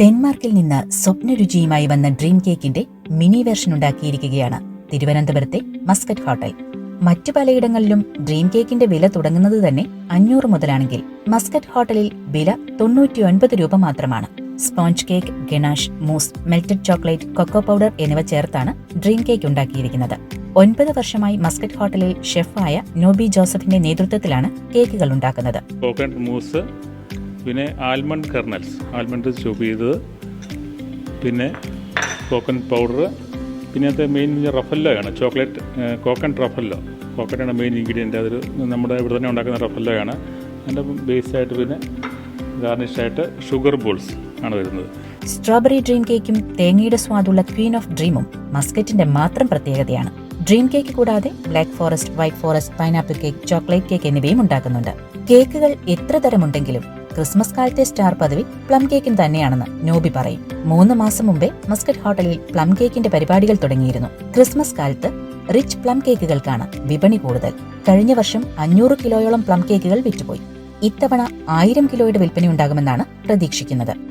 ഡെൻമാർക്കിൽ നിന്ന് സ്വപ്നരുചിയുമായി വന്ന ഡ്രീം കേക്കിന്റെ മിനി വേർഷൻ ഉണ്ടാക്കിയിരിക്കുകയാണ് തിരുവനന്തപുരത്തെ മസ്കറ്റ് ഹോട്ടൽ. മറ്റു പലയിടങ്ങളിലും ഡ്രീം കേക്കിന്റെ വില തുടങ്ങുന്നത് തന്നെ അഞ്ഞൂറ് മുതലാണെങ്കിൽ മസ്കറ്റ് ഹോട്ടലിൽ വില തൊണ്ണൂറ്റി ഒൻപത് രൂപ മാത്രമാണ്. Sponge cake ganache mousse melted chocolate cocoa powder എന്നിവ ചേർത്താണ് ഡ്രീം കേക്ക് ഉണ്ടാക്കിയിരിക്കുന്നത്. ഒൻപത് വർഷമായി മസ്കറ്റ് ഹോട്ടലിൽ ഷെഫായ നോബി ജോസഫിന്റെ നേതൃത്വത്തിലാണ് കേക്കുകൾ ഉണ്ടാക്കുന്നത്. പിന്നെ ആൽമണ്ട് കെർണൽസ് ആൽമണ്ട് ചൂപ്പ് ചെയ്തത്. പിന്നെ കോക്കനട്ട് പൗഡർ പിന്നെ അത് മെയിൻ റഫല്ലോയാണ് ചോക്ലേറ്റ് കോക്കനട്ട് റഫല്ലോ കോക്കനട്ടാണ് മെയിൻ ഇൻഗ്രീഡിയന്റ് അതൊരു നമ്മുടെ ഇവിടെ തന്നെ ഉണ്ടാക്കുന്ന റഫല്ലോയാണ് അതിന്റെ ബേസായിട്ട് പിന്നെ ഗാർണിഷായിട്ട് ഷുഗർ ബോൾസ് ആണ് വരുന്നത്. സ്ട്രോബെറി ഡ്രീം കേക്കും തേങ്ങയുടെ സ്വാദുള്ള ക്വീൻ ഓഫ് ഡ്രീമും മസ്കറ്റിന്റെ മാത്രം പ്രത്യേകതയാണ്. ഡ്രീം കേക്ക് കൂടാതെ black forest white forest pineapple cake chocolate cake എന്നിവയും ഉണ്ടാക്കുന്നുണ്ട്. കേക്കുകൾ എത്ര തരമുണ്ടെങ്കിലും ക്രിസ്മസ് കാലത്തെ സ്റ്റാർ പദവി പ്ലം കേക്കിന് തന്നെയാണെന്ന് നോബി പറയും. മൂന്ന് മാസം മുമ്പേ മസ്കറ്റ് ഹോട്ടലിൽ പ്ലം കേക്കിന്റെ പരിപാടികൾ തുടങ്ങിയിരുന്നു. ക്രിസ്മസ് കാലത്ത് റിച്ച് പ്ലം കേക്കുകൾക്കാണ് വിപണി കൂടുതൽ. കഴിഞ്ഞ വർഷം അഞ്ഞൂറ് കിലോയോളം പ്ലം കേക്കുകൾ വിറ്റുപോയി. ഇത്തവണ ആയിരം കിലോയുടെ വിൽപ്പനയുണ്ടാകുമെന്നാണ് പ്രതീക്ഷിക്കുന്നത്.